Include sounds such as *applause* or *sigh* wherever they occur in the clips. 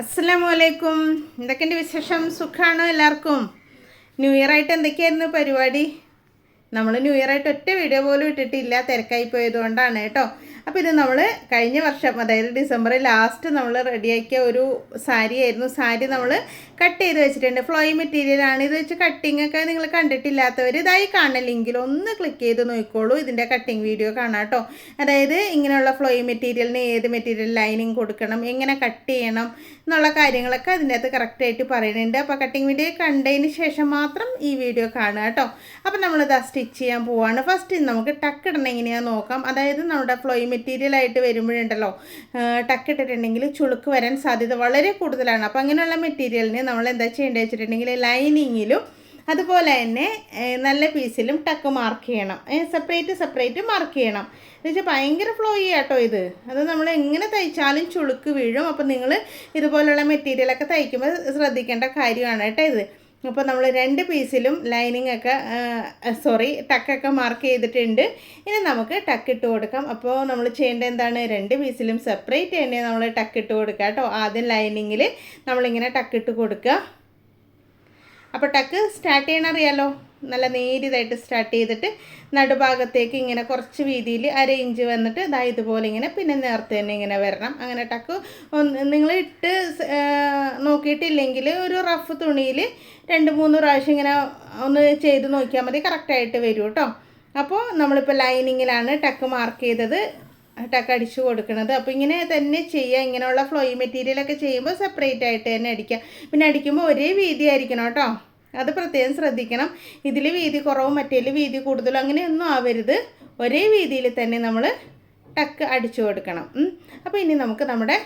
അസ്സലാമു അലൈക്കും എന്തൊക്കെയുണ്ട് വിശേഷം? സുഖമാണോ എല്ലാവർക്കും. ന്യൂ ഇയർ ആയിട്ട് എന്തൊക്കെയായിരുന്നു പരിപാടി? നമ്മൾ ന്യൂ ഇയർ ആയിട്ട് ഒറ്റ വീഡിയോ പോലും ഇട്ടിട്ടില്ല തിരക്കായി പോയതുകൊണ്ടാണ് കേട്ടോ. അപ്പോൾ ഇത് നമ്മൾ കഴിഞ്ഞ വർഷം അതായത് ഡിസംബറിൽ ലാസ്റ്റ് നമ്മൾ റെഡിയാക്കിയ ഒരു സാരി ആയിരുന്നു. സാരി നമ്മൾ കട്ട് ചെയ്ത് വെച്ചിട്ടുണ്ട്. ഫ്ലോയി മെറ്റീരിയലാണ് ഇത് വെച്ച് കട്ടിംഗ് ഒക്കെ നിങ്ങൾ കണ്ടിട്ടില്ലാത്തവർ ഇതായി കാണില്ലെങ്കിൽ ഒന്ന് ക്ലിക്ക് ചെയ്ത് നോക്കിക്കോളൂ. ഇതിന്റെ കട്ടിംഗ് വീഡിയോ കാണാം കേട്ടോ. അതായത് ഇങ്ങനെയുള്ള ഫ്ലോയി മെറ്റീരിയലിന് ഏത് മെറ്റീരിയൽ ലൈനിങ് കൊടുക്കണം എങ്ങനെ കട്ട് ചെയ്യണം എന്നുള്ള കാര്യങ്ങളൊക്കെ അതിന്റെ അകത്ത് കറക്റ്റായിട്ട് പറയുന്നുണ്ട്. അപ്പോൾ കട്ടിങ് വീഡിയോ കണ്ടതിന് ശേഷം മാത്രം ഈ വീഡിയോ കാണുക കേട്ടോ. അപ്പോൾ നമ്മളിത് സ്റ്റിച്ച് ചെയ്യാൻ പോവാണ്. ഫസ്റ്റ് നമുക്ക് ടക്ക് ഇടണം എങ്ങനെയാണെന്ന് നോക്കാം. അതായത് നമ്മുടെ ഫ്ലോയി മെറ്റീരിയൽ ആയിട്ട് വരുമ്പോഴുണ്ടല്ലോ. ടക്ക് ഇട്ടിട്ടുണ്ടെങ്കിൽ ചുളുക്ക് വരാൻ സാധ്യത വളരെ കൂടുതലാണ്. അപ്പോൾ അങ്ങനെയുള്ള മെറ്റീരിയലിന് നമ്മൾ എന്താ ചെയ്യേണ്ടത് വെച്ചിട്ടുണ്ടെങ്കിൽ ലൈനിങ്ങിലും അതുപോലെ തന്നെ നല്ല പീസിലും ടക്ക് മാർക്ക് ചെയ്യണം. സെപ്പറേറ്റ് സെപ്പറേറ്റ് മാർക്ക് ചെയ്യണം. എന്ന് വെച്ചാൽ ഭയങ്കര ഫ്ലോ കേട്ടോ ഇത്. അത് നമ്മൾ എങ്ങനെ തയ്ച്ചാലും ചുളുക്ക് വീഴും. അപ്പോൾ നിങ്ങൾ ഇതുപോലുള്ള മെറ്റീരിയലൊക്കെ തയ്ക്കുമ്പോൾ ശ്രദ്ധിക്കേണ്ട കാര്യമാണ് കേട്ടോ ഇത്. അപ്പോൾ നമ്മൾ രണ്ട് പീസിലും ലൈനിങ് ഒക്കെ സോറി ടക്കൊക്കെ മാർക്ക് ചെയ്തിട്ടുണ്ട്. ഇനി നമുക്ക് ടക്ക് ഇട്ട് കൊടുക്കാം. അപ്പോൾ നമ്മൾ ചെയ്യേണ്ട എന്താണ്? രണ്ട് പീസിലും സെപ്പറേറ്റ് തന്നെ നമ്മൾ ടക്ക് ഇട്ട് കൊടുക്കുക കേട്ടോ. ആദ്യം ലൈനിങ്ങിൽ നമ്മളിങ്ങനെ ടക്ക് ഇട്ട് കൊടുക്കുക. അപ്പോൾ ടക്ക് സ്റ്റാർട്ട് ചെയ്യണം അറിയാലോ? നല്ല നേരിതായിട്ട് സ്റ്റാർട്ട് ചെയ്തിട്ട് നടുഭാഗത്തേക്ക് ഇങ്ങനെ കുറച്ച് വീതിയിൽ അര ഇഞ്ച് വന്നിട്ട് ഇതാ ഇതുപോലെ ഇങ്ങനെ പിന്നെ നേരത്തെ തന്നെ ഇങ്ങനെ വരണം. അങ്ങനെ ടക്ക് നിങ്ങൾ ഇട്ട് നോക്കിയിട്ടില്ലെങ്കിൽ ഒരു റഫ് തുണിയിൽ രണ്ട് മൂന്ന് പ്രാവശ്യം ഇങ്ങനെ ഒന്ന് ചെയ്ത് നോക്കിയാൽ മതി. കറക്റ്റായിട്ട് വരും കേട്ടോ അപ്പോൾ നമ്മളിപ്പോൾ ലൈനിങ്ങിലാണ് ടക്ക് മാർക്ക് ചെയ്തത്. ടക്ക് അടിച്ചു കൊടുക്കുന്നത് അപ്പോൾ ഇങ്ങനെ തന്നെ ചെയ്യുക ഇങ്ങനെയുള്ള ഫ്ലോയി മെറ്റീരിയലൊക്കെ ചെയ്യുമ്പോൾ സെപ്പറേറ്റ് ആയിട്ട് തന്നെ അടിക്കുക പിന്നെ അടിക്കുമ്പോൾ ഒരേ വീതി ആയിരിക്കണം കേട്ടോ. അത് പ്രത്യേകം ശ്രദ്ധിക്കണം. ഇതിൽ വീതി കുറവും മറ്റേൽ വീതി കൂടുതലും അങ്ങനെയൊന്നും ആവരുത്. ഒരേ വീതിയിൽ തന്നെ നമ്മൾ ടക്ക് അടിച്ചു കൊടുക്കണം. അപ്പോൾ ഇനി നമുക്ക് നമ്മുടെ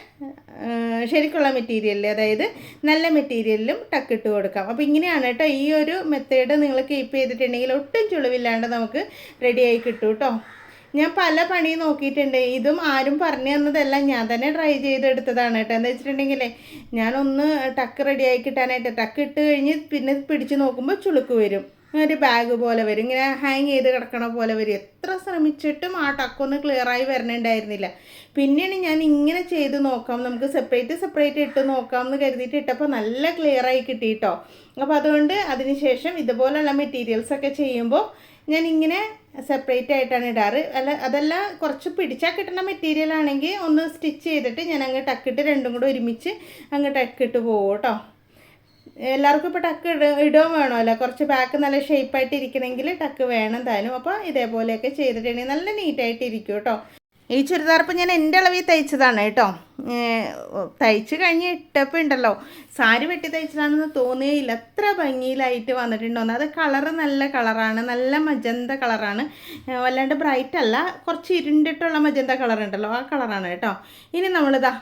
ശരിക്കുള്ള മെറ്റീരിയലിൽ അതായത് നല്ല മെറ്റീരിയലിലും ടക്ക് ഇട്ട് കൊടുക്കാം. അപ്പോൾ ഇങ്ങനെയാണ് കേട്ടോ ഈ ഒരു മെത്തേഡ് നിങ്ങൾ കീപ്പ് ചെയ്തിട്ടുണ്ടെങ്കിൽ ഒട്ടും ചുളിവില്ലാണ്ട് നമുക്ക് റെഡിയായി കിട്ടും കേട്ടോ ഞാൻ പല പണിയും നോക്കിയിട്ടുണ്ട്. ഇതും ആരും പറഞ്ഞു തന്നതല്ല. ഞാൻ തന്നെ ട്രൈ ചെയ്തെടുത്തതാണ് കേട്ടോ. എന്താ വെച്ചിട്ടുണ്ടെങ്കിൽ ഞാനൊന്ന് ടക്ക് റെഡിയായി കിട്ടാനായിട്ട് ടക്ക് ഇട്ട് കഴിഞ്ഞ് പിന്നെ പിടിച്ച് നോക്കുമ്പോൾ ചുളുക്ക് വരും. ഒരു ബാഗ് പോലെ വരും. ഇങ്ങനെ ഹാങ് ചെയ്ത് കിടക്കണ പോലെ വരും. എത്ര ശ്രമിച്ചിട്ടും ആ ടക്കൊന്ന് ക്ലിയറായി വരണുണ്ടായിരുന്നില്ല. പിന്നെയാണ് ഞാൻ ഇങ്ങനെ ചെയ്ത് നോക്കാം. നമുക്ക് സെപ്പറേറ്റ് സെപ്പറേറ്റ് ഇട്ട് നോക്കാം എന്ന് കരുതിയിട്ട് ഇട്ടപ്പോൾ നല്ല ക്ലിയറായി കിട്ടിയിട്ടോ അപ്പോൾ അതുകൊണ്ട് അതിന് ശേഷം ഇതുപോലുള്ള മെറ്റീരിയൽസ് ഒക്കെ ചെയ്യുമ്പോൾ ഞാൻ ഇങ്ങനെ സെപ്പറേറ്റ് ആയിട്ടാണ് ഇടാറ്. അല്ല അതല്ല കുറച്ച് പിടിച്ചാൽ കിട്ടുന്ന മെറ്റീരിയൽ ആണെങ്കിൽ ഒന്ന് സ്റ്റിച്ച് ചെയ്തിട്ട് ഞാൻ അങ്ങ് ടക്കിട്ട് രണ്ടും കൂടെ ഒരുമിച്ച് അങ്ങ് ടക്കിട്ട് പോകും കേട്ടോ. എല്ലാവർക്കും ഇപ്പോൾ ടക്ക് ഇട ഇടുകയും വേണമല്ലോ. കുറച്ച് ബാക്ക് നല്ല ഷേപ്പായിട്ട് ഇരിക്കണമെങ്കിൽ ടക്ക് വേണം താനും അപ്പോൾ ഇതേപോലെയൊക്കെ ചെയ്തിട്ടുണ്ടെങ്കിൽ നല്ല നീറ്റായിട്ട് ഇരിക്കും കേട്ടോ. ഈ ചുരിദാർപ്പ് ഞാൻ എന്റെ അളവിൽ തയ്ച്ചതാണ് കേട്ടോ. തയ്ച്ച് കഴിഞ്ഞ് ഇട്ടപ്പോൾ ഉണ്ടല്ലോ. സാരി വെട്ടി തയ്ച്ചതാണെന്ന് തോന്നിയില്ല അത്ര ഭംഗിയിലായിട്ട് വന്നിട്ടുണ്ടോന്ന് അത് കളറ് നല്ല കളറാണ്. നല്ല മജന്ത കളറാണ്. വല്ലാണ്ട് ബ്രൈറ്റ് അല്ല കുറച്ച് ഇരുണ്ടിട്ടുള്ള മജന്ത കളർ ഉണ്ടല്ലോ ആ കളറാണ് കേട്ടോ. ഇനി നമ്മളിതാ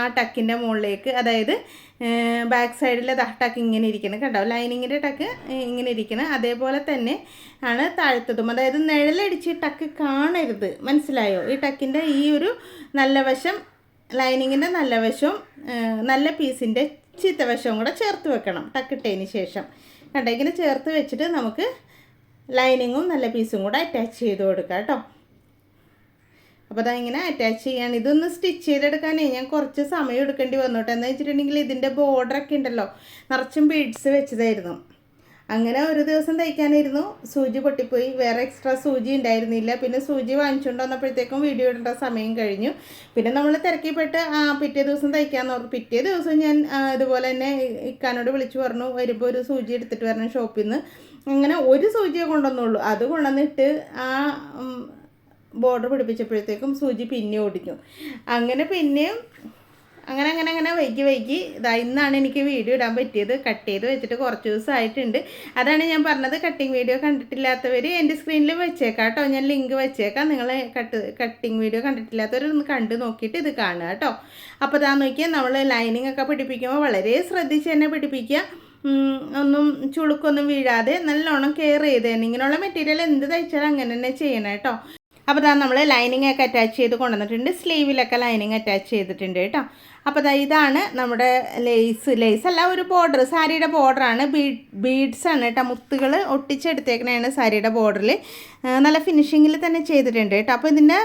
ആ ടക്കിന്റെ മുകളിലേക്ക് അതായത് ബാക്ക് സൈഡിലെ ടക്ക് ഇങ്ങനെ ഇരിക്കണം കേട്ടോ ലൈനിങ്ങിന്റെ ടക്ക് ഇങ്ങനെ ഇരിക്കണം. അതേപോലെ തന്നെ ആണ് താഴ്ത്തതും. അതായത് നിഴലടിച്ച് ടക്ക് കാണരുത്. മനസ്സിലായോ? ഈ ടക്കിന്റെ ഈ ഒരു നല്ല വശം ലൈനിങ്ങിന്റെ നല്ല വശവും നല്ല പീസിന്റെ ചീത്ത വശവും കൂടെ ചേർത്ത് വെക്കണം. ടക്കിട്ടതിന് ശേഷം. കണ്ടോ? ഇങ്ങനെ ചേർത്ത് വെച്ചിട്ട് നമുക്ക് ലൈനിങ്ങും നല്ല പീസും കൂടെ അറ്റാച്ച് ചെയ്ത് കൊടുക്കാം കേട്ടോ. അപ്പോൾ അതാ ഇങ്ങനെ അറ്റാച്ച് ചെയ്യാണ്. ഇതൊന്ന് സ്റ്റിച്ച് ചെയ്തെടുക്കാനേ ഞാൻ കുറച്ച് സമയം എടുക്കേണ്ടി വന്നു കേട്ടോ എന്ന് വെച്ചിട്ടുണ്ടെങ്കിൽ ഇതിന്റെ ബോർഡറൊക്കെ ഉണ്ടല്ലോ. നിറച്ചും ബീഡ്സ് വെച്ചതായിരുന്നു. അങ്ങനെ ഒരു ദിവസം തയ്ക്കാനായിരുന്നു. സൂചി പൊട്ടിപ്പോയി. വേറെ എക്സ്ട്രാ സൂചി ഉണ്ടായിരുന്നില്ല. പിന്നെ സൂചി വാങ്ങിച്ചുകൊണ്ട് വന്നപ്പോഴത്തേക്കും വീഡിയോ ഇടേണ്ട സമയം കഴിഞ്ഞു. പിന്നെ നമ്മൾ തിരക്കിപ്പെട്ട് ആ പിറ്റേ ദിവസം തയ്ക്കാന്ന് പറഞ്ഞു പിറ്റേ ദിവസം ഞാൻ ഇതുപോലെ തന്നെ ഇക്കാനോട് വിളിച്ചു പറഞ്ഞു വരുമ്പോൾ ഒരു സൂചി എടുത്തിട്ട് വരണം ഷോപ്പിൽ നിന്ന് അങ്ങനെ ഒരു സൂചിയെ കൊണ്ടുവന്നുള്ളൂ. അത് കൊണ്ടുവന്നിട്ട് ആ ബോർഡർ പിടിപ്പിച്ചപ്പോഴത്തേക്കും സൂചി പിന്നെ ഓടിക്കും. അങ്ങനെ പിന്നെയും അങ്ങനെ അങ്ങനെ അങ്ങനെ വൈകി വൈകി ഇതാ ഇന്നാണ് എനിക്ക് വീഡിയോ ഇടാൻ പറ്റിയത്. കട്ട് ചെയ്ത് വെച്ചിട്ട് കുറച്ച് ദിവസമായിട്ടുണ്ട്. അതാണ് ഞാൻ പറഞ്ഞത്. കട്ടിങ് വീഡിയോ കണ്ടിട്ടില്ലാത്തവർ എന്റെ സ്ക്രീനിൽ വെച്ചേക്കാം കേട്ടോ ഞാൻ ലിങ്ക് വെച്ചേക്കാം. നിങ്ങൾ കട്ട് കട്ടിങ് വീഡിയോ കണ്ടിട്ടില്ലാത്തവർ ഒന്ന് കണ്ട് നോക്കിയിട്ട് ഇത് കാണുക കേട്ടോ അപ്പോൾ ഇതാ നോക്കിയാൽ നമ്മൾ ലൈനിങ് ഒക്കെ പിടിപ്പിക്കുമ്പോൾ വളരെ ശ്രദ്ധിച്ച് തന്നെ പിടിപ്പിക്കുക. ഒന്നും ചുളുക്കൊന്നും വീഴാതെ നല്ലോണം കെയർ ചെയ്ത് തന്നെ. ഇങ്ങനെയുള്ള മെറ്റീരിയൽ എന്ത് തയ്ച്ചാലും അങ്ങനെ തന്നെ ചെയ്യണം കേട്ടോ അപ്പോൾ ഇതാ നമ്മൾ ലൈനിങ് ഒക്കെ അറ്റാച്ച് ചെയ്ത് കൊണ്ടുവന്നിട്ടുണ്ട്. സ്ലീവിലൊക്കെ ലൈനിങ് അറ്റാച്ച് ചെയ്തിട്ടുണ്ട് കേട്ടോ. അപ്പോൾ ഇതാണ് നമ്മുടെ ലേസ് ലേസ് അല്ല ഒരു ബോർഡർ സാരിയുടെ ബോർഡറാണ് ബീഡ് ബീഡ്സ് ആണ് കേട്ടോ. മുത്തുകൾ ഒട്ടിച്ചെടുത്തേക്കണതാണ് സാരിയുടെ ബോർഡറിൽ നല്ല ഫിനിഷിങ്ങിൽ തന്നെ ചെയ്തിട്ടുണ്ട് കേട്ടോ. അപ്പോൾ ഇതിന്റെ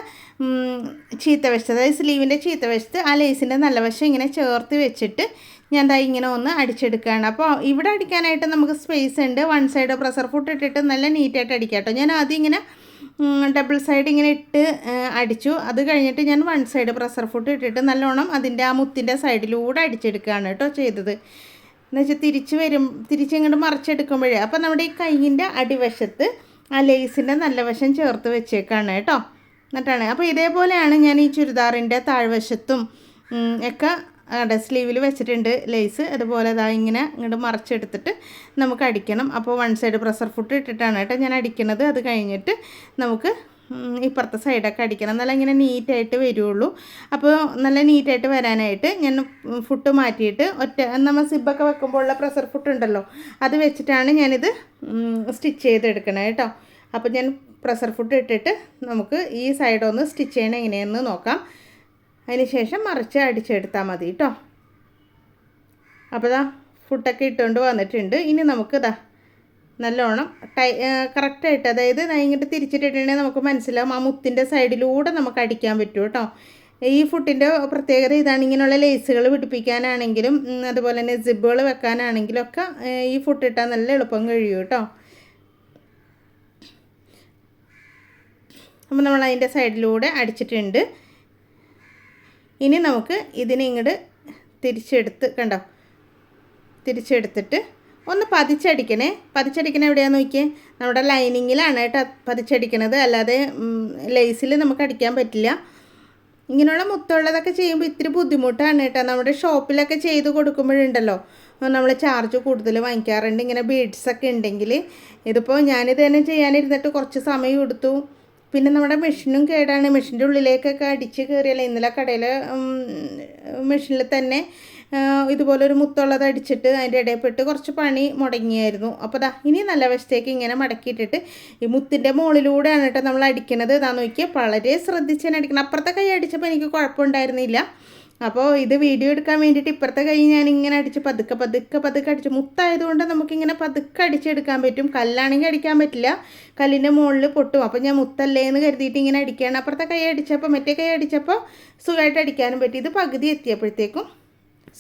ചീത്ത വശത്ത് അതായത് സ്ലീവിന്റെ ചീത്ത വശത്ത് ആ ലേസിന്റെ നല്ല വശം ഇങ്ങനെ ചേർത്ത് വെച്ചിട്ട് ഞാൻ ദാ ഇങ്ങനെ ഒന്ന് അടിച്ചെടുക്കുകയാണ് അപ്പോൾ ഇവിടെ അടിക്കാനായിട്ട് നമുക്ക് സ്പേസ് ഉണ്ട്. വൺ സൈഡ് പ്രഷർ ഫുട്ട് ഇട്ടിട്ട് നല്ല നീറ്റായിട്ട് അടിക്കാം കേട്ടോ. ഞാൻ ആദ്യം ഇങ്ങനെ ഡബിൾ സൈഡ് ഇങ്ങനെ ഇട്ട് അടിച്ചു. അത് കഴിഞ്ഞിട്ട് ഞാൻ വൺ സൈഡ് പ്രഷർ ഫുട്ട് ഇട്ടിട്ട് നല്ലോണം അതിന്റെ ആ മുത്തിന്റെ സൈഡിലൂടെ അടിച്ചെടുക്കുകയാണ് കേട്ടോ ചെയ്തത്. എന്ന് വെച്ചാൽ തിരിച്ച് വരും തിരിച്ചിങ്ങോട്ട് മറിച്ചെടുക്കുമ്പോഴേ. അപ്പോൾ നമ്മുടെ ഈ കൈയിന്റെ അടിവശത്ത് ആ ലേസിന്റെ നല്ല വശം ചേർത്ത് വെച്ചേക്കാണ് കേട്ടോ. എന്നിട്ടാണ്. അപ്പോൾ ഇതേപോലെയാണ് ഞാൻ ഈ ചുരിദാറിന്റെ താഴ്വശത്തും ഒക്കെ അവിടെ സ്ലീവിൽ വെച്ചിട്ടുണ്ട്. ലേസ് അതുപോലെ ഇതാ ഇങ്ങനെ ഇങ്ങോട്ട് മറച്ചെടുത്തിട്ട് നമുക്ക് അടിക്കണം. അപ്പോൾ വൺ സൈഡ് പ്രഷർ ഫുട്ട് ഇട്ടിട്ടാണ് കേട്ടോ ഞാൻ അടിക്കുന്നത് അത് കഴിഞ്ഞിട്ട് നമുക്ക് ഇപ്പുറത്തെ സൈഡൊക്കെ അടിക്കണം. നല്ല ഇങ്ങനെ നീറ്റായിട്ട് വരുള്ളൂ. അപ്പോൾ നല്ല നീറ്റായിട്ട് വരാനായിട്ട് ഞാൻ ഫുട്ട് മാറ്റിയിട്ട് ഒറ്റ നമ്മൾ സിബൊക്കെ വെക്കുമ്പോൾ ഉള്ള പ്രഷർ ഫുട്ട് ഉണ്ടല്ലോ അത് വെച്ചിട്ടാണ് ഞാനിത് സ്റ്റിച്ച് ചെയ്തെടുക്കണത് കേട്ടോ. അപ്പോൾ ഞാൻ പ്രഷർ ഫുട്ട് ഇട്ടിട്ട് നമുക്ക് ഈ സൈഡൊന്ന് സ്റ്റിച്ച് ചെയ്യണം എങ്ങനെയെന്ന് നോക്കാം. അതിന് ശേഷം മറിച്ച് അടിച്ചെടുത്താൽ മതി കേട്ടോ അപ്പോൾ ഇതാ ഫുഡൊക്കെ ഇട്ടുകൊണ്ട് വന്നിട്ടുണ്ട്. ഇനി നമുക്ക് ഇതാ നല്ലോണം ടൈ കറക്റ്റായിട്ട് അതായത് ഇങ്ങോട്ട് തിരിച്ചിട്ടിട്ടുണ്ടെങ്കിൽ നമുക്ക് മനസ്സിലാവും ആ മുത്തിന്റെ സൈഡിലൂടെ നമുക്ക് അടിക്കാൻ പറ്റും കേട്ടോ ഈ ഫുഡിന്റെ പ്രത്യേകത ഇതാണ്. ഇങ്ങനെയുള്ള ലേസുകൾ പിടിപ്പിക്കാനാണെങ്കിലും അതുപോലെ തന്നെ സിബുകൾ വെക്കാനാണെങ്കിലും ഒക്കെ ഈ ഫുഡ് ഇട്ടാൽ നല്ല എളുപ്പം കഴിയും കേട്ടോ അപ്പോൾ നമ്മൾ അതിന്റെ സൈഡിലൂടെ അടിച്ചിട്ടുണ്ട്. ഇനി നമുക്ക് ഇതിനെ ഇങ്ങോട്ട് തിരിച്ചെടുത്ത് കണ്ടോ? തിരിച്ചെടുത്തിട്ട് ഒന്ന് പതിച്ചടിക്കണേ. പതിച്ചടിക്കണ എവിടെയാണെന്ന് നോക്കിയേ? നമ്മുടെ ലൈനിങ്ങിലാണ് കേട്ടോ പതിച്ചടിക്കണത്. അല്ലാതെ ലേസിൽ നമുക്ക് അടിക്കാൻ പറ്റില്ല. ഇങ്ങനെയുള്ള മുത്തുള്ളതൊക്കെ ചെയ്യുമ്പോൾ ഇത്തിരി ബുദ്ധിമുട്ടാണ് കേട്ടോ. നമ്മുടെ ഷോപ്പിലൊക്കെ ചെയ്ത് കൊടുക്കുമ്പോഴുണ്ടല്ലോ. നമ്മൾ ചാർജ് കൂടുതൽ വാങ്ങിക്കാറുണ്ട്. ഇങ്ങനെ ബീഡ്സൊക്കെ ഉണ്ടെങ്കിൽ ഇതിപ്പോൾ ഞാനിത് തന്നെ ചെയ്യാനിരുന്നിട്ട് കുറച്ച് സമയം എടുത്തു. പിന്നെ നമ്മുടെ മെഷീനും കേടാണ്. മെഷീന്റെ ഉള്ളിലേക്കൊക്കെ അടിച്ച് കയറിയല്ലേ? ഇന്നലെ കടയിൽ മെഷീനിൽ തന്നെ ഇതുപോലൊരു മുത്തുള്ളത് അടിച്ചിട്ട് അതിന്റെ ഇടയിൽപ്പെട്ട് കുറച്ച് പണി മുടങ്ങിയായിരുന്നു. അപ്പോൾ ദാ ഇനി നല്ല വശത്തേക്ക് ഇങ്ങനെ മടക്കിയിട്ടിട്ട് ഈ മുത്തിന്റെ മുകളിലൂടെയാണ് കേട്ടോ നമ്മൾ അടിക്കുന്നത് ഇതാ നോക്കിയാൽ വളരെ ശ്രദ്ധിച്ചാണ് അടിക്കണം. അപ്പുറത്തെ കൈ അടിച്ചപ്പോൾ എനിക്ക് കുഴപ്പമുണ്ടായിരുന്നില്ല. അപ്പോൾ ഇത് വീഡിയോ എടുക്കാൻ വേണ്ടിയിട്ട് ഇപ്പുറത്തെ കൈ ഞാൻ ഇങ്ങനെ അടിച്ച് പതുക്കെ പതുക്കെ പതുക്കെ അടിച്ച് മുത്തായതുകൊണ്ട് നമുക്കിങ്ങനെ പതുക്കെ അടിച്ചെടുക്കാൻ പറ്റും. കല്ലാണെങ്കിൽ അടിക്കാൻ പറ്റില്ല. കല്ലിന്റെ മുകളിൽ പൊട്ടും. അപ്പോൾ ഞാൻ മുത്തല്ലേ എന്ന് കരുതിയിട്ട് ഇങ്ങനെ അടിക്കുകയാണ്. അപ്പുറത്തെ കൈ അടിച്ചപ്പോൾ മറ്റേ കൈ അടിച്ചപ്പോൾ സുഖമായിട്ട് അടിക്കാനും പറ്റി. ഇത് പകുതി എത്തിയപ്പോഴത്തേക്കും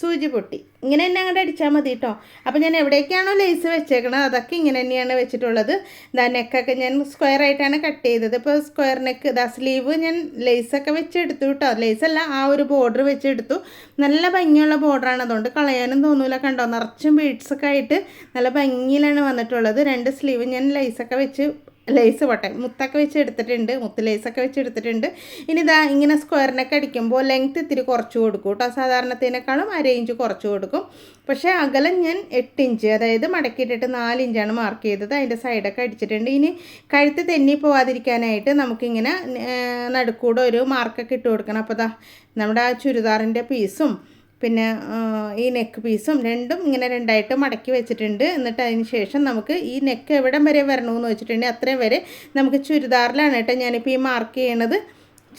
സൂചി പൊട്ടി. ഇങ്ങനെ തന്നെ അങ്ങോട്ട് അടിച്ചാൽ മതി കേട്ടോ അപ്പോൾ ഞാൻ എവിടേക്കാണോ ലേസ് വെച്ചേക്കണത് അതൊക്കെ ഇങ്ങനെ തന്നെയാണ് വെച്ചിട്ടുള്ളത്. ഇതാ നെക്കൊക്കെ ഞാൻ സ്ക്വയർ ആയിട്ടാണ് കട്ട് ചെയ്തത്. ഇപ്പോൾ സ്ക്വയർ നെക്ക് ഇതാ സ്ലീവ് ഞാൻ ലേസൊക്കെ വെച്ചെടുത്തു കേട്ടോ ലേസല്ല ആ ഒരു ബോർഡർ വെച്ചെടുത്തു. നല്ല ഭംഗിയുള്ള ബോർഡറാണ് അതുകൊണ്ട് കളയാനും തോന്നൂല കണ്ടോ? നിറച്ചും ബീഡ്സൊക്കെ ആയിട്ട് നല്ല ഭംഗിയിലാണ് വന്നിട്ടുള്ളത്. രണ്ട് സ്ലീവ് ഞാൻ ലേസൊക്കെ വെച്ച് ലേസ് പോട്ടെ. മുത്തൊക്കെ വെച്ച് എടുത്തിട്ടുണ്ട്. മുത്ത് ലേസൊക്കെ വെച്ച് എടുത്തിട്ടുണ്ട്. ഇനി ഇതാ ഇങ്ങനെ സ്ക്വയറിനൊക്കെ അടിക്കുമ്പോൾ ലെങ്ത് ഇത്തിരി കുറച്ച് കൊടുക്കും കേട്ടോ സാധാരണത്തേനേക്കാളും അര ഇഞ്ച് കുറച്ച് കൊടുക്കും. പക്ഷേ അകലം ഞാൻ എട്ട് ഇഞ്ച് അതായത് മടക്കിയിട്ടിട്ട് നാല് ഇഞ്ചാണ് മാർക്ക് ചെയ്തത്. അതിന്റെ സൈഡൊക്കെ അടിച്ചിട്ടുണ്ട്. ഇനി കഴുത്ത് തെന്നി പോവാതിരിക്കാനായിട്ട് നമുക്കിങ്ങനെ നടുക്കൂടെ ഒരു മാർക്കൊക്കെ ഇട്ട് കൊടുക്കണം. അപ്പോൾ ദാ നമ്മുടെ ആ ചുരിദാറിന്റെ പീസും പിന്നെ ഈ നെക്ക് പീസും രണ്ടും ഇങ്ങനെ രണ്ടായിട്ട് മടക്കി വെച്ചിട്ടുണ്ട്. എന്നിട്ട് അതിന് ശേഷം നമുക്ക് ഈ നെക്ക് എവിടം വരെ വരണമെന്ന് വെച്ചിട്ടുണ്ടെങ്കിൽ അത്രയും വരെ നമുക്ക് ചുരിദാറിലാണ് കേട്ടോ ഞാനിപ്പോൾ ഈ മാർക്ക് ചെയ്യണത്.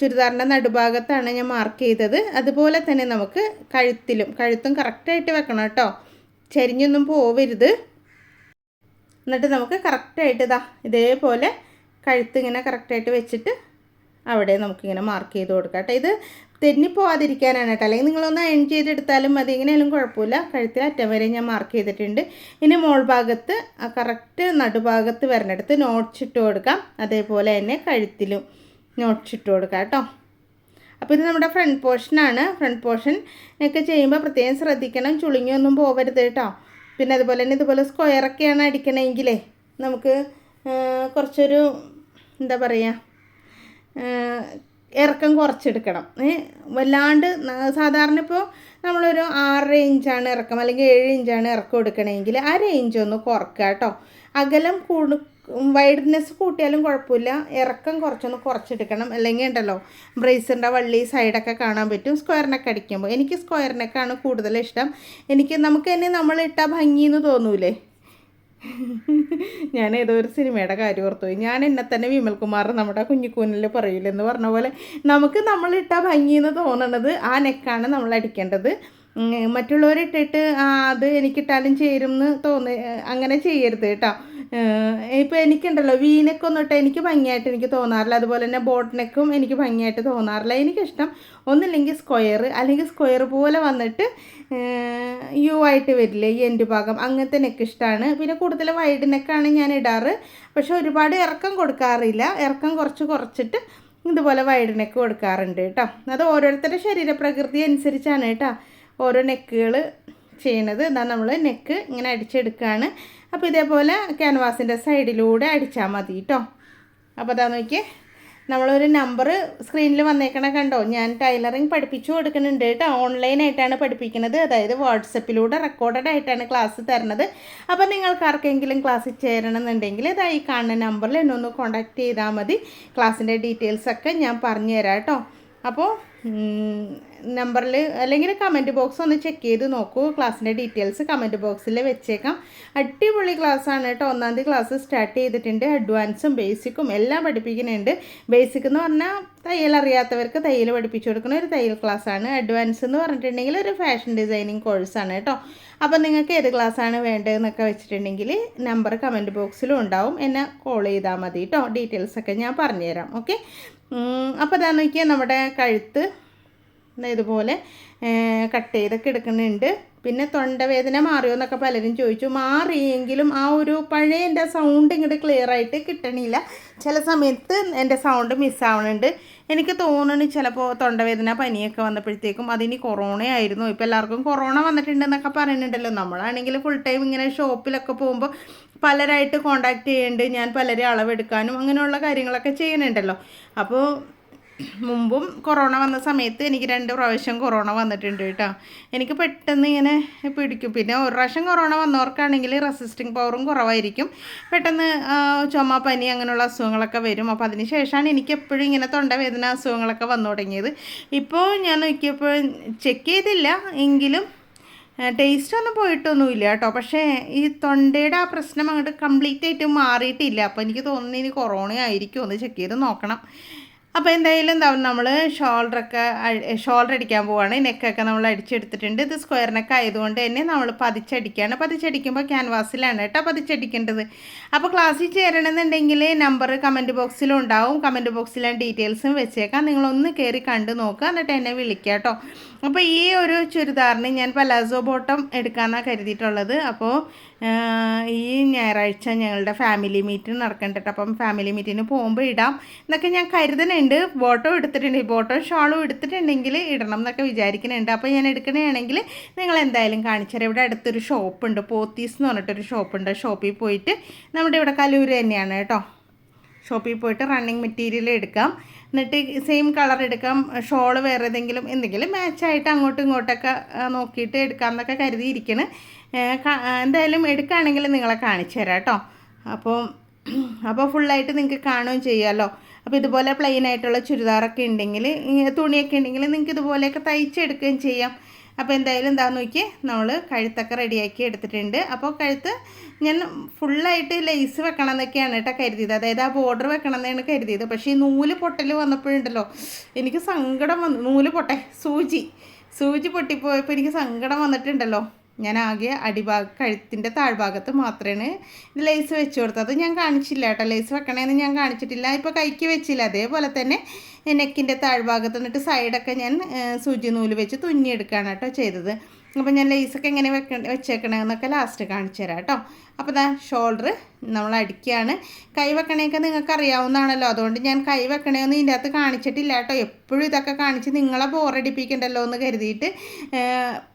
ചുരിദാറിന്റെ നടുഭാഗത്താണ് ഞാൻ മാർക്ക് ചെയ്തത്. അതുപോലെ തന്നെ നമുക്ക് കഴുത്തിലും കഴുത്തും കറക്റ്റായിട്ട് വെക്കണം കേട്ടോ. ചരിഞ്ഞൊന്നും പോവരുത്. എന്നിട്ട് നമുക്ക് കറക്റ്റായിട്ട് ഇതാ ഇതേപോലെ കഴുത്ത് ഇങ്ങനെ കറക്റ്റായിട്ട് വെച്ചിട്ട് അവിടെ നമുക്കിങ്ങനെ മാർക്ക് ചെയ്ത് കൊടുക്കാം കേട്ടോ. ഇത് തെന്നിപ്പോവാതിരിക്കാനാണ് കേട്ടോ. അല്ലെങ്കിൽ നിങ്ങളൊന്ന് അയൺ ചെയ്തെടുത്താലും മതി. എങ്ങനെയാലും കുഴപ്പമില്ല. കഴുത്തിൽ അറ്റം വരെ ഞാൻ മാർക്ക് ചെയ്തിട്ടുണ്ട്. ഇനി മോൾ ഭാഗത്ത് കറക്റ്റ് നടുഭാഗത്ത് വരണടുത്ത് നോട്ട്സ് ഇട്ട് കൊടുക്കാം. അതേപോലെ തന്നെ കഴുത്തിലും നോട്ട്സ് ഇട്ട് കൊടുക്കാം കേട്ടോ. അപ്പോൾ ഇത് നമ്മുടെ ഫ്രണ്ട് പോർഷനാണ് ഫ്രണ്ട് പോർഷൻ ഒക്കെ ചെയ്യുമ്പോൾ പ്രത്യേകം ശ്രദ്ധിക്കണം. ചുളിങ്ങിയൊന്നും പോകരുത് കേട്ടോ. പിന്നെ അതുപോലെ തന്നെ ഇതുപോലെ സ്ക്വയറൊക്കെയാണ് അടിക്കണമെങ്കിലേ നമുക്ക് കുറച്ചൊരു എന്താ പറയുക ഇറക്കം കുറച്ചെടുക്കണം. വല്ലാണ്ട് സാധാരണ ഇപ്പോൾ നമ്മളൊരു ആറ് ഇഞ്ചാണ് ഇറക്കം അല്ലെങ്കിൽ ഏഴ് ഇഞ്ചാണ് ഇറക്കം എടുക്കണമെങ്കിൽ ആ റേഞ്ച് ഒന്ന് കുറക്കുക കേട്ടോ. അകലം കൂടു വൈഡ്നെസ് കൂട്ടിയാലും കുഴപ്പമില്ല. ഇറക്കം കുറച്ചൊന്ന് കുറച്ചെടുക്കണം. അല്ലെങ്കിൽ ഉണ്ടല്ലോ ബ്രേസിന്റെ വള്ളി സൈഡൊക്കെ കാണാൻ പറ്റും. സ്ക്വയറിനൊക്കെ അടിക്കുമ്പോൾ. എനിക്ക് സ്ക്വയറിനൊക്കെയാണ് കൂടുതൽ ഇഷ്ടം. എനിക്ക് നമുക്ക് തന്നെ ഇട്ട ഭംഗിയെന്ന് തോന്നൂലേ? *laughs* ഞാൻ ഏതോ ഒരു സിനിമയുടെ കാര്യം ഓർത്തു ഞാൻ എന്നെ തന്നെ വിമൽകുമാർ നമ്മുടെ കുഞ്ഞിക്കൂനിൽ പറയില്ലെന്ന് പറഞ്ഞ പോലെ നമുക്ക് നമ്മളിട്ട ഭംഗി എന്ന് തോന്നണത് ആ നെക്കാണ് നമ്മൾ അടിക്കേണ്ടത്. മറ്റുള്ളവരിട്ടിട്ട് അത് എനിക്കിട്ടാലും ചേരും എന്ന് തോന്നി അങ്ങനെ ചെയ്യരുത് കേട്ടോ. ഇപ്പോൾ എനിക്കുണ്ടല്ലോ വീനക്കൊന്നും ഇട്ട് എനിക്ക് ഭംഗിയായിട്ട് എനിക്ക് തോന്നാറില്ല. അതുപോലെ തന്നെ ബോട്ട് നെക്കും എനിക്ക് ഭംഗിയായിട്ട് തോന്നാറില്ല. എനിക്കിഷ്ടം ഒന്നില്ലെങ്കിൽ സ്ക്വയർ അല്ലെങ്കിൽ സ്ക്വയർ പോലെ വന്നിട്ട് യു ആയിട്ട് വരില്ലേ ഈ എന്റെ ഭാഗം. അങ്ങനത്തെ നെക്ക് ഇഷ്ടമാണ്. പിന്നെ കൂടുതൽ വൈഡ് നെക്കാണ് ഞാൻ ഇടാറ്. പക്ഷെ ഒരുപാട് ഇറക്കം കൊടുക്കാറില്ല. ഇറക്കം കുറച്ച് കുറച്ചിട്ട് ഇതുപോലെ വൈഡ് നെക്ക് കൊടുക്കാറുണ്ട് കേട്ടോ. അത് ഓരോരുത്തരുടെ ശരീരപ്രകൃതി അനുസരിച്ചാണ് കേട്ടോ ഓരോ നെക്കുകൾ ചെയ്യണത്. എന്നാൽ നമ്മൾ നെക്ക് ഇങ്ങനെ അടിച്ചെടുക്കുകയാണ് അപ്പോൾ ഇതേപോലെ ക്യാൻവാസിന്റെ സൈഡിലൂടെ അടിച്ചാൽ മതി കേട്ടോ അപ്പോൾ അതാ നോക്കിയേ. നമ്മളൊരു നമ്പർ സ്ക്രീനിൽ വന്നേക്കണ കണ്ടോ? ഞാൻ ടൈലറിങ് പഠിപ്പിച്ചു കൊടുക്കുന്നുണ്ട് കേട്ടോ ഓൺലൈനായിട്ടാണ് പഠിപ്പിക്കുന്നത്. അതായത് വാട്സപ്പിലൂടെ റെക്കോർഡഡ് ആയിട്ടാണ് ക്ലാസ് തരണത് അപ്പോൾ നിങ്ങൾക്ക് ആർക്കെങ്കിലും ക്ലാസ്സിൽ ചേരണമെന്നുണ്ടെങ്കിൽ ഇതാ ഈ കാണുന്ന നമ്പറിൽ എന്നെ ഒന്ന് കോൺടാക്ട് ചെയ്താൽ മതി. ക്ലാസ്സിന്റെ ഡീറ്റെയിൽസൊക്കെ ഞാൻ പറഞ്ഞു തരാം കേട്ടോ അപ്പോൾ നമ്പറിൽ അല്ലെങ്കിൽ കമന്റ് ബോക്സ് ഒന്ന് ചെക്ക് ചെയ്ത് നോക്കൂ. ക്ലാസ്സിന്റെ ഡീറ്റെയിൽസ് കമന്റ് ബോക്സിൽ വെച്ചേക്കാം. അടിപൊളി ക്ലാസ്സാണ് കേട്ടോ. ഒന്നാം തീയതി ക്ലാസ് സ്റ്റാർട്ട് ചെയ്തിട്ടുണ്ട് അഡ്വാൻസും ബേസിക്കും എല്ലാം പഠിപ്പിക്കുന്നുണ്ട്. ബേസിക് എന്ന് പറഞ്ഞാൽ തയ്യൽ അറിയാത്തവർക്ക് തയ്യൽ പഠിപ്പിച്ചു കൊടുക്കുന്ന ഒരു തയ്യൽ ക്ലാസ്സാണ് അഡ്വാൻസ് എന്ന് പറഞ്ഞിട്ടുണ്ടെങ്കിൽ ഒരു ഫാഷൻ ഡിസൈനിങ് കോഴ്സാണ് കേട്ടോ. അപ്പോൾ നിങ്ങൾക്ക് ഏത് ക്ലാസ്സാണ് വേണ്ടതെന്നൊക്കെ വെച്ചിട്ടുണ്ടെങ്കിൽ നമ്പർ കമന്റ് ബോക്സിലും ഉണ്ടാവും. എന്നെ കോൾ ചെയ്താൽ മതി കേട്ടോ. ഡീറ്റെയിൽസൊക്കെ ഞാൻ പറഞ്ഞുതരാം. ഓക്കെ അപ്പോൾ അതാ നോക്കിയാൽ നമ്മുടെ കഴുത്ത്. ഇതുപോലെ കട്ട് ചെയ്തൊക്കെ എടുക്കുന്നുണ്ട്. പിന്നെ തൊണ്ടവേദന മാറിയോ എന്നൊക്കെ പലരും ചോദിച്ചു. മാറിയെങ്കിലും ആ ഒരു പഴയ എന്റെ സൗണ്ട് ഇങ്ങോട്ട് ക്ലിയർ ആയിട്ട് കിട്ടണില്ല. ചില സമയത്ത് എന്റെ സൗണ്ട് മിസ്സാവണുണ്ട് എനിക്ക് തോന്നുന്നു ചിലപ്പോൾ തൊണ്ടവേദന പനിയൊക്കെ വന്നപ്പോഴത്തേക്കും അതിനി കൊറോണ ആയിരുന്നു. ഇപ്പോൾ എല്ലാവർക്കും കൊറോണ വന്നിട്ടുണ്ടെന്നൊക്കെ പറയുന്നുണ്ടല്ലോ. നമ്മളാണെങ്കിൽ ഫുൾ ടൈം ഇങ്ങനെ ഷോപ്പിലൊക്കെ പോകുമ്പോൾ പലരായിട്ട് കോണ്ടാക്ട് ചെയ്യുന്നുണ്ട് ഞാൻ പലരെ അളവെടുക്കാനും അങ്ങനെയുള്ള കാര്യങ്ങളൊക്കെ ചെയ്യുന്നുണ്ടല്ലോ. അപ്പോൾ മുമ്പും കൊറോണ വന്ന സമയത്ത് എനിക്ക് രണ്ട് പ്രാവശ്യം കൊറോണ വന്നിട്ടുണ്ട് കേട്ടോ. എനിക്ക് പെട്ടെന്ന് ഇങ്ങനെ പിടിക്കും. പിന്നെ ഒരു പ്രാവശ്യം കൊറോണ വന്നവർക്കാണെങ്കിൽ റെസിസ്റ്റിംഗ് പവറും കുറവായിരിക്കും. പെട്ടെന്ന് ചുമ പനി അങ്ങനെയുള്ള അസുഖങ്ങളൊക്കെ വരും. അപ്പോൾ അതിന് ശേഷമാണ് എനിക്ക് എപ്പോഴും ഇങ്ങനെ തൊണ്ടവേദന അസുഖങ്ങളൊക്കെ വന്നു തുടങ്ങിയത്. ഇപ്പോൾ ഞാൻ നോക്കിയപ്പോൾ ചെക്ക് ചെയ്തില്ല. എങ്കിലും ടേസ്റ്റ് ഒന്നും പോയിട്ടൊന്നുമില്ല കേട്ടോ. പക്ഷേ ഈ തൊണ്ടയുടെ ആ പ്രശ്നം അങ്ങോട്ട് കംപ്ലീറ്റ് ആയിട്ട് മാറിയിട്ടില്ല. അപ്പോൾ എനിക്ക് തോന്നുന്നു ഇനി കൊറോണ ആയിരിക്കും ഒന്ന് ചെക്ക് ചെയ്ത് നോക്കണം. അപ്പോൾ എന്തായാലും എന്താവും നമ്മൾ ഷോൾഡറൊക്കെ ഷോൾഡർ അടിക്കാൻ പോവാണ്. നെക്കൊക്കെ നമ്മൾ അടിച്ചെടുത്തിട്ടുണ്ട്. ഇത് സ്ക്വയർ നെക്ക് ആയതുകൊണ്ട് തന്നെ നമ്മൾ പതിച്ചടിക്കുകയാണ് പതിച്ചടിക്കുമ്പോൾ ക്യാൻവാസിലാണ് കേട്ടോ പതിച്ചടിക്കേണ്ടത്. അപ്പോൾ ക്ലാസ്സിൽ ചേരണമെന്നുണ്ടെങ്കിൽ നമ്പർ കമന്റ് ബോക്സിലും ഉണ്ടാവും. കമന്റ് ബോക്സിലെ ഡീറ്റെയിൽസും വെച്ചേക്കാം. നിങ്ങളൊന്ന് കയറി കണ്ട് നോക്കുക എന്നിട്ട് എന്നെ വിളിക്കുക കേട്ടോ അപ്പോൾ ഈ ഒരു ചുരിദാറിന് ഞാൻ പലാസോ ബോട്ടം എടുക്കാമെന്നാണ് കരുതിയിട്ടുള്ളത്. അപ്പോൾ ഈ ഞായറാഴ്ച ഞങ്ങളുടെ ഫാമിലി മീറ്റ് നടക്കണ്ടിട്ട്. അപ്പം ഫാമിലി മീറ്റിന് പോകുമ്പോൾ ഇടാം എന്നൊക്കെ ഞാൻ കരുതുന്നുണ്ട്. ബോട്ടോ എടുത്തിട്ടുണ്ട്. ബോട്ടോ ഷാളും എടുത്തിട്ടുണ്ടെങ്കിൽ ഇടണം എന്നൊക്കെ വിചാരിക്കുന്നുണ്ട്. അപ്പോൾ ഞാൻ എടുക്കണമെങ്കിൽ നിങ്ങൾ എന്തായാലും കാണിച്ചുതരാം ഇവിടെ അടുത്തൊരു ഷോപ്പുണ്ട്. പോത്തീസ് എന്ന് പറഞ്ഞിട്ടൊരു ഷോപ്പുണ്ട്. ഷോപ്പിൽ പോയിട്ട് നമ്മുടെ ഇവിടെ കലൂര് തന്നെയാണ് കേട്ടോ. ഷോപ്പിൽ പോയിട്ട് റണ്ണിങ് മെറ്റീരിയൽ എടുക്കാം. എന്നിട്ട് സെയിം കളർ എടുക്കാം ഷോൾ വേറെ ഏതെങ്കിലും എന്തെങ്കിലും മാച്ചായിട്ട് അങ്ങോട്ടും ഇങ്ങോട്ടൊക്കെ നോക്കിയിട്ട് എടുക്കാമെന്നൊക്കെ കരുതിയിരിക്കണ്. എന്തായാലും എടുക്കുകയാണെങ്കിൽ നിങ്ങളെ കാണിച്ചു തരാം കേട്ടോ. അപ്പോൾ അപ്പോൾ ഫുള്ളായിട്ട് നിങ്ങൾക്ക് കാണുകയും ചെയ്യാമല്ലോ അപ്പോൾ ഇതുപോലെ പ്ലെയിൻ ആയിട്ടുള്ള ചുരിദാറൊക്കെ ഉണ്ടെങ്കിൽ തുണിയൊക്കെ ഉണ്ടെങ്കിൽ നിങ്ങൾക്ക് ഇതുപോലെയൊക്കെ തയ്ച്ചെടുക്കുകയും ചെയ്യാം. അപ്പോൾ എന്തായാലും എന്താ നോക്കി നമ്മൾ കഴുത്തൊക്കെ റെഡിയാക്കി എടുത്തിട്ടുണ്ട്. അപ്പോൾ കഴുത്ത് ഞാൻ ഫുള്ളായിട്ട് ലേസ് വെക്കണം എന്നൊക്കെയാണ് കേട്ടോ കരുതിയത്. അതായത് ആ ബോർഡർ വെക്കണം എന്നാണ് കരുതിയത്. പക്ഷേ ഈ നൂൽ പൊട്ടൽ വന്നപ്പോഴുണ്ടല്ലോ എനിക്ക് സങ്കടം വന്നു. നൂൽ പൊട്ടെ സൂചി. സൂചി പൊട്ടിപ്പോയപ്പോൾ എനിക്ക് സങ്കടം വന്നിട്ടുണ്ടല്ലോ. ഞാൻ ആകെ അടിഭാഗ കഴുത്തിന്റെ താഴ്ഭാഗത്ത് മാത്രമാണ് ഇത് ലേസ് വെച്ച് കൊടുത്തത്. ഞാൻ കാണിച്ചില്ല കേട്ടോ. ലേസ് വെക്കണേന്ന് ഞാൻ കാണിച്ചിട്ടില്ല. ഇപ്പോൾ കൈക്ക് വെച്ചില്ല. അതേപോലെ തന്നെ നെക്കിന്റെ താഴ്ഭാഗത്ത് നിന്നിട്ട് സൈഡൊക്കെ ഞാൻ സൂചി നൂൽ വെച്ച് തുന്നിയെടുക്കുകയാണ് കേട്ടോ ചെയ്തത്. അപ്പോൾ ഞാൻ ലേസൊക്കെ എങ്ങനെ വെക്ക വെച്ചേക്കണമെന്നൊക്കെ ലാസ്റ്റ് കാണിച്ചു തരാം കേട്ടോ. അപ്പോൾ ദാ ഷോൾഡർ നമ്മൾ അടിക്കുകയാണ്. കൈ വെക്കണേക്ക് നിങ്ങൾക്ക് അറിയാവുന്നതാണല്ലോ അതുകൊണ്ട് ഞാൻ കൈ വെക്കണേന്ന് ഇതിന്റെ അകത്ത് കാണിച്ചിട്ടില്ല കേട്ടോ. എപ്പോഴും ഇതൊക്കെ കാണിച്ച് നിങ്ങളെ ബോറടിപ്പിക്കണ്ടല്ലോ എന്ന് കരുതിയിട്ട്.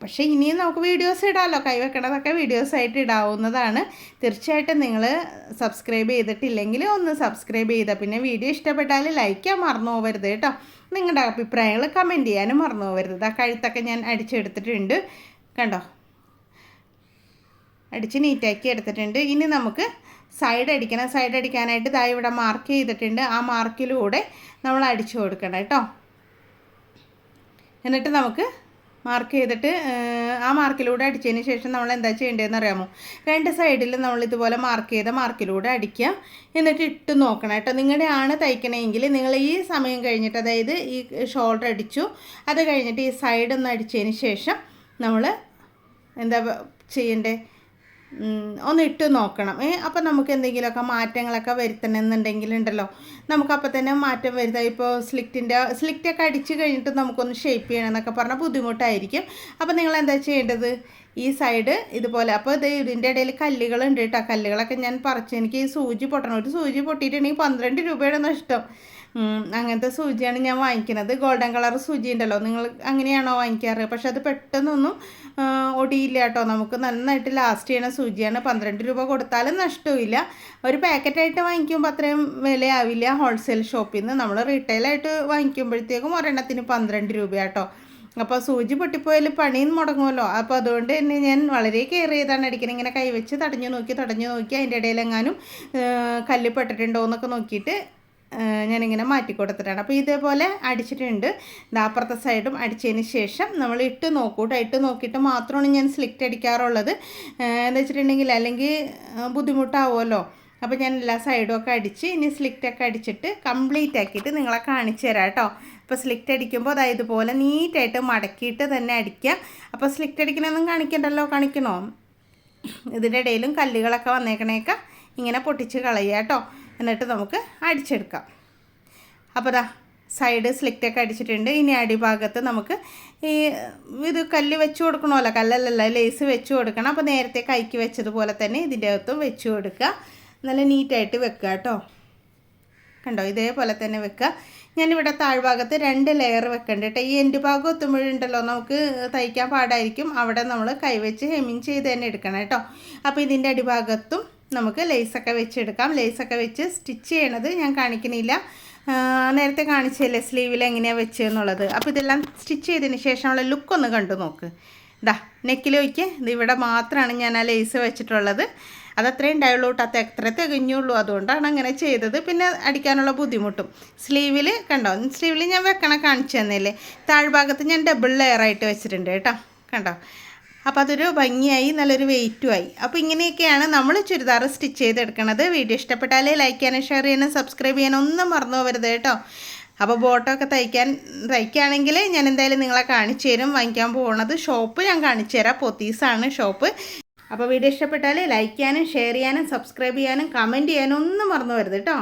പക്ഷേ ഇനിയും നമുക്ക് വീഡിയോസ് ഇടാമല്ലോ കൈ വെക്കണതൊക്കെ വീഡിയോസായിട്ട് ഇടാവുന്നതാണ്. തീർച്ചയായിട്ടും നിങ്ങൾ സബ്സ്ക്രൈബ് ചെയ്തിട്ടില്ലെങ്കിൽ ഒന്ന് സബ്സ്ക്രൈബ് ചെയ്താൽ പിന്നെ വീഡിയോ ഇഷ്ടപ്പെട്ടാൽ ലൈക്ക് ചെയ്യാൻ മറന്നു പോകരുത് കേട്ടോ. നിങ്ങളുടെ അഭിപ്രായങ്ങൾ കമന്റ് ചെയ്യാനും മറന്നു പോകരുത് ആ കഴുത്തൊക്കെ ഞാൻ അടിച്ചെടുത്തിട്ടുണ്ട്. കണ്ടോ? അടിച്ച് നീറ്റാക്കി എടുത്തിട്ടുണ്ട്. ഇനി നമുക്ക് സൈഡ് അടിക്കണം. സൈഡ് അടിക്കാനായിട്ട് ദാ ഇവിടെ മാർക്ക് ചെയ്തിട്ടുണ്ട്. ആ മാർക്കിലൂടെ നമ്മൾ അടിച്ചു കൊടുക്കണം കേട്ടോ. എന്നിട്ട് നമുക്ക് മാർക്ക് ചെയ്തിട്ട് ആ മാർക്കിലൂടെ അടിച്ചതിന് ശേഷം നമ്മൾ എന്താ ചെയ്യേണ്ടതെന്ന് അറിയാമോ? രണ്ട് സൈഡിലും നമ്മൾ ഇതുപോലെ മാർക്ക് ചെയ്ത മാർക്കിലൂടെ അടിക്കുക എന്നിട്ട് ഇട്ട് നോക്കണം കേട്ടോ. നിങ്ങളുടെ ആണ് തയ്ക്കണമെങ്കിൽ നിങ്ങൾ ഈ സമയം കഴിഞ്ഞിട്ട് അതായത് ഈ ഷോൾഡർ അടിച്ചു. അത് കഴിഞ്ഞിട്ട് ഈ സൈഡൊന്ന് അടിച്ചതിന് ശേഷം നമ്മൾ എന്താ ചെയ്യണ്ടേ? ഉം, ഒന്ന് ഇട്ട് നോക്കണം. ഏ അപ്പം നമുക്ക് എന്തെങ്കിലുമൊക്കെ മാറ്റങ്ങളൊക്കെ വരുത്തണമെന്നുണ്ടെങ്കിൽ ഉണ്ടല്ലോ. നമുക്കപ്പോൾ തന്നെ മാറ്റം വരുത്താം. ഇപ്പോൾ സ്ലിക്റ്റിന്റെ സ്ലിക്റ്റൊക്കെ അടിച്ച് കഴിഞ്ഞിട്ട് നമുക്കൊന്ന് ഷേപ്പ് ചെയ്യണം എന്നൊക്കെ പറഞ്ഞാൽ ബുദ്ധിമുട്ടായിരിക്കും. അപ്പോൾ നിങ്ങൾ എന്താ ചെയ്യേണ്ടത്? ഈ സൈഡ് ഇതുപോലെ അപ്പോൾ ഇത് ഇതിന്റെ ഇടയിൽ കല്ലുകളുണ്ട് കേട്ടോ. കല്ലുകളൊക്കെ ഞാൻ പറിച്ച് എനിക്ക് ഈ സൂചി പൊട്ടണം. ഒരു സൂചി പൊട്ടിയിട്ടുണ്ടെങ്കിൽ പന്ത്രണ്ട് രൂപയുടെ നഷ്ടം. അങ്ങനത്തെ സൂചിയാണ് ഞാൻ വാങ്ങിക്കുന്നത്. ഗോൾഡൻ കളർ സൂചി ഉണ്ടല്ലോ. നിങ്ങൾ അങ്ങനെയാണോ വാങ്ങിക്കാറ്? പക്ഷെ അത് പെട്ടെന്നൊന്നും ഒടിയില്ല കേട്ടോ. നമുക്ക് നന്നായിട്ട് ലാസ്റ്റ് ചെയ്യണ സൂചിയാണ്. പന്ത്രണ്ട് രൂപ കൊടുത്താലും നഷ്ടമില്ല ഒരു പാക്കറ്റായിട്ട് വാങ്ങിക്കുമ്പോൾ അത്രയും വിലയാവില്ല ഹോൾസെയിൽ ഷോപ്പിൽ നിന്ന് നമ്മൾ റീറ്റെയിലായിട്ട് വാങ്ങിക്കുമ്പോഴത്തേക്കും ഒരെണ്ണത്തിന് പന്ത്രണ്ട് രൂപ കേട്ടോ. അപ്പോൾ സൂചി പൊട്ടിപ്പോയാൽ പണിയും മുടങ്ങുമല്ലോ. അപ്പോൾ അതുകൊണ്ട് തന്നെ ഞാൻ വളരെ കെയർ ചെയ്താണ്. അടിക്കുന്നത് ഇങ്ങനെ കൈവച്ച് തടഞ്ഞു നോക്കി തടഞ്ഞു നോക്കി അതിന്റെ ഇടയിലെങ്ങാനും കല്ല് പെട്ടിട്ടുണ്ടോ എന്നൊക്കെ നോക്കിയിട്ട് ഞാനിങ്ങനെ മാറ്റി കൊടുത്തിട്ടാണ് അപ്പോൾ ഇതേപോലെ അടിച്ചിട്ടുണ്ട്. അപ്പുറത്തെ സൈഡും അടിച്ചതിന് ശേഷം നമ്മൾ ഇട്ട് നോക്കൂട്ടോ. ഇട്ട് നോക്കിയിട്ട് മാത്രമാണ് ഞാൻ സ്ലിക്റ്റ് അടിക്കാറുള്ളത്. എന്ന് വെച്ചിട്ടുണ്ടെങ്കിൽ അല്ലെങ്കിൽ ബുദ്ധിമുട്ടാവുമല്ലോ. അപ്പോൾ ഞാൻ എല്ലാ സൈഡും ഒക്കെ അടിച്ച് ഇനി സ്ലിക്റ്റ് ഒക്കെ അടിച്ചിട്ട് കംപ്ലീറ്റ് ആക്കിയിട്ട് നിങ്ങളെ കാണിച്ചു തരാം കേട്ടോ. അപ്പോൾ സ്ലിക്റ്റ് അടിക്കുമ്പോൾ അതായത് ഇതുപോലെ നീറ്റായിട്ട് മടക്കിയിട്ട് തന്നെ അടിക്കാം അപ്പോൾ സ്ലിക്റ്റ് അടിക്കണമെന്നും കാണിക്കണ്ടല്ലോ? കാണിക്കണോ? ഇതിന്റെ ഇടയിലും കല്ലുകളൊക്കെ വന്നേക്കണേക്ക ഇങ്ങനെ പൊട്ടിച്ച് കളയുക കേട്ടോ. എന്നിട്ട് നമുക്ക് അടിച്ചെടുക്കാം. അപ്പോൾ ദാ സൈഡ് സ്ലിക്റ്റൊക്കെ അടിച്ചിട്ടുണ്ട്. ഇനി അടിഭാഗത്ത് നമുക്ക് ഈ ഇത് കല്ല് വെച്ച് കൊടുക്കണമല്ലോ. കല്ലല്ലല്ല ലേസ് വെച്ച് കൊടുക്കണം. അപ്പോൾ നേരത്തെ കൈക്ക് വെച്ചതുപോലെ തന്നെ ഇതിന്റെ അകത്തും വെച്ച് കൊടുക്കുക. നല്ല നീറ്റായിട്ട് വെക്കുക കേട്ടോ. കണ്ടോ? ഇതേപോലെ തന്നെ വെക്കുക. ഞാനിവിടെ താഴ്ഭാഗത്ത് രണ്ട് ലെയർ വെക്കേണ്ടത് കേട്ടോ. ഈ എന്റെ ഭാഗം എത്തുമ്പോഴുണ്ടല്ലോ നമുക്ക് തയ്ക്കാൻ പാടായിരിക്കും. അവിടെ നമ്മൾ കൈവച്ച് ഹെമ്മിങ് ചെയ്ത് തന്നെ എടുക്കണം കേട്ടോ. അപ്പോൾ ഇതിന്റെ അടിഭാഗത്തും നമുക്ക് ലേസൊക്കെ വെച്ചെടുക്കാം. ലേസൊക്കെ വെച്ച് സ്റ്റിച്ച് ചെയ്യണത് ഞാൻ കാണിക്കണില്ല. നേരത്തെ കാണിച്ചല്ലേ സ്ലീവിൽ എങ്ങനെയാണ് വെച്ചതെന്നുള്ളത് അപ്പോൾ ഇതെല്ലാം സ്റ്റിച്ച് ചെയ്തതിന് ശേഷമുള്ള ലുക്ക് ഒന്ന് കണ്ടു നോക്ക്. ഇതാ നെക്കിലേക്ക് ഇത് ഇവിടെ മാത്രമാണ് ഞാൻ ആ ലേസ് വെച്ചിട്ടുള്ളത്. അതത്രേ ഉണ്ടായുള്ളൂ. കേട്ടോ അത് എത്ര തികഞ്ഞുള്ളൂ. അതുകൊണ്ടാണ് അങ്ങനെ ചെയ്തത്. പിന്നെ അടിക്കാനുള്ള ബുദ്ധിമുട്ടും. സ്ലീവിൽ കണ്ടോ? സ്ലീവിൽ ഞാൻ വെക്കണ കാണിച്ചു തന്നില്ലേ? താഴ്ഭാഗത്ത് ഞാൻ ഡബിൾ ലെയറായിട്ട് വെച്ചിട്ടുണ്ട് കേട്ടോ. കണ്ടോ? അപ്പോൾ അതൊരു ഭംഗിയായി നല്ലൊരു വെയിറ്റുമായി അപ്പോൾ ഇങ്ങനെയൊക്കെയാണ് നമ്മൾ ചുരിദാർ സ്റ്റിച്ച് ചെയ്തെടുക്കണത്. വീഡിയോ ഇഷ്ടപ്പെട്ടാലേ ലൈക്ക് ചെയ്യാനും ഷെയർ ചെയ്യാനും സബ്സ്ക്രൈബ് ചെയ്യാനും ഒന്നും മറന്നു പോകരുത് കേട്ടോ. അപ്പോൾ ബോട്ടമൊക്കെ തയ്ക്കാൻ തയ്ക്കുകയാണെങ്കിൽ ഞാൻ എന്തായാലും നിങ്ങളെ കാണിച്ചു തരും. വാങ്ങിക്കാൻ പോകുന്നത് ഷോപ്പ് ഞാൻ കാണിച്ചു തരാം. പൊത്തീസാണ് ഷോപ്പ് അപ്പോൾ വീഡിയോ ഇഷ്ടപ്പെട്ടാൽ ലൈക്ക് ചെയ്യാനും ഷെയർ ചെയ്യാനും സബ്സ്ക്രൈബ് ചെയ്യാനും കമന്റ് ചെയ്യാനും ഒന്നും മറന്നു വരുത് കേട്ടോ.